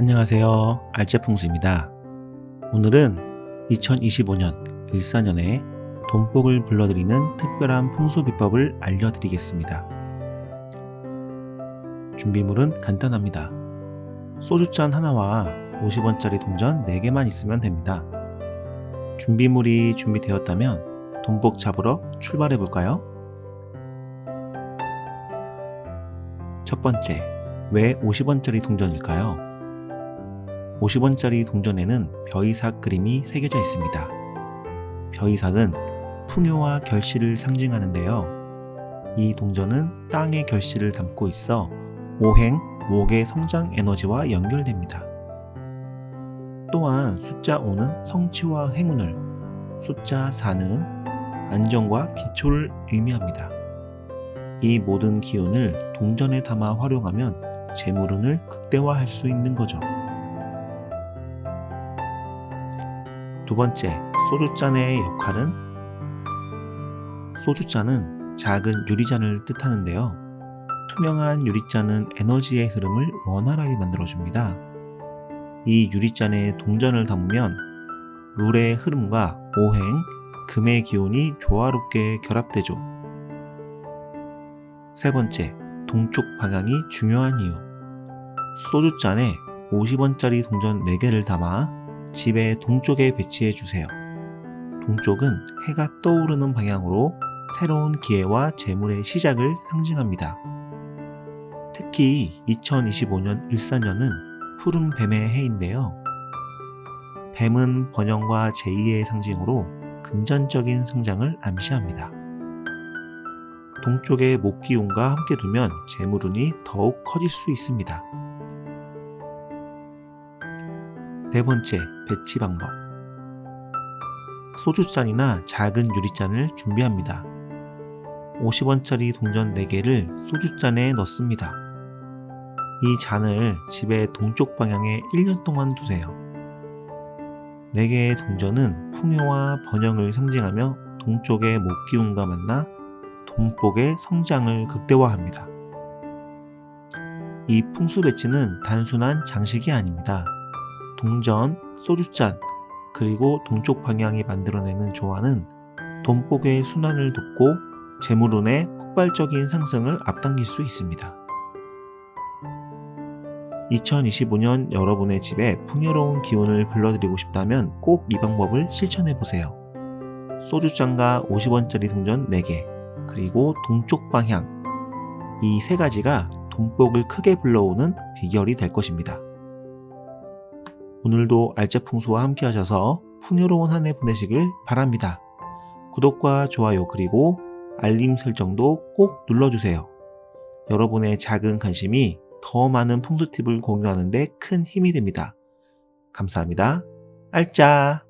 안녕하세요. 알짜풍수입니다. 오늘은 2025년 일사년에 돈복을 불러드리는 특별한 풍수 비법을 알려드리겠습니다. 준비물은 간단합니다. 소주잔 하나와 50원짜리 동전 4개만 있으면 됩니다. 준비물이 준비되었다면 돈복 잡으러 출발해 볼까요? 첫 번째, 왜 50원짜리 동전일까요? 50원짜리 동전에는 벼이삭 그림이 새겨져 있습니다. 벼이삭은 풍요와 결실을 상징하는데요. 이 동전은 땅의 결실을 담고 있어 오행, 목의 성장 에너지와 연결됩니다. 또한 숫자 5는 성취와 행운을, 숫자 4는 안정과 기초를 의미합니다. 이 모든 기운을 동전에 담아 활용하면 재물운을 극대화할 수 있는 거죠. 두 번째, 소주잔의 역할은 소주잔은 작은 유리잔을 뜻하는데요. 투명한 유리잔은 에너지의 흐름을 원활하게 만들어줍니다. 이 유리잔에 동전을 담으면 물의 흐름과 오행, 금의 기운이 조화롭게 결합되죠. 세 번째, 동쪽 방향이 중요한 이유. 소주잔에 50원짜리 동전 4개를 담아 집의 동쪽에 배치해 주세요. 동쪽은 해가 떠오르는 방향으로 새로운 기회와 재물의 시작을 상징합니다. 특히 2025년 일사년은 푸른 뱀의 해인데요. 뱀은 번영과 제2의 상징으로 금전적인 성장을 암시합니다. 동쪽의 목기운과 함께 두면 재물운이 더욱 커질 수 있습니다. 네 번째, 배치 방법. 소주잔이나 작은 유리잔을 준비합니다. 50원짜리 동전 4개를 소주잔에 넣습니다. 이 잔을 집의 동쪽 방향에 1년 동안 두세요. 4개의 동전은 풍요와 번영을 상징하며 동쪽의 목기운과 만나 돈복의 성장을 극대화합니다. 이 풍수 배치는 단순한 장식이 아닙니다. 동전, 소주잔, 그리고 동쪽 방향이 만들어내는 조화는 돈복의 순환을 돕고 재물운의 폭발적인 상승을 앞당길 수 있습니다. 2025년 여러분의 집에 풍요로운 기운을 불러들이고 싶다면 꼭 이 방법을 실천해 보세요. 소주잔과 50원짜리 동전 4개, 그리고 동쪽 방향. 이 세 가지가 돈복을 크게 불러오는 비결이 될 것입니다. 오늘도 알짜풍수와 함께 하셔서 풍요로운 한 해 보내시길 바랍니다. 구독과 좋아요 그리고 알림 설정도 꼭 눌러주세요. 여러분의 작은 관심이 더 많은 풍수 팁을 공유하는데 큰 힘이 됩니다. 감사합니다. 알짜!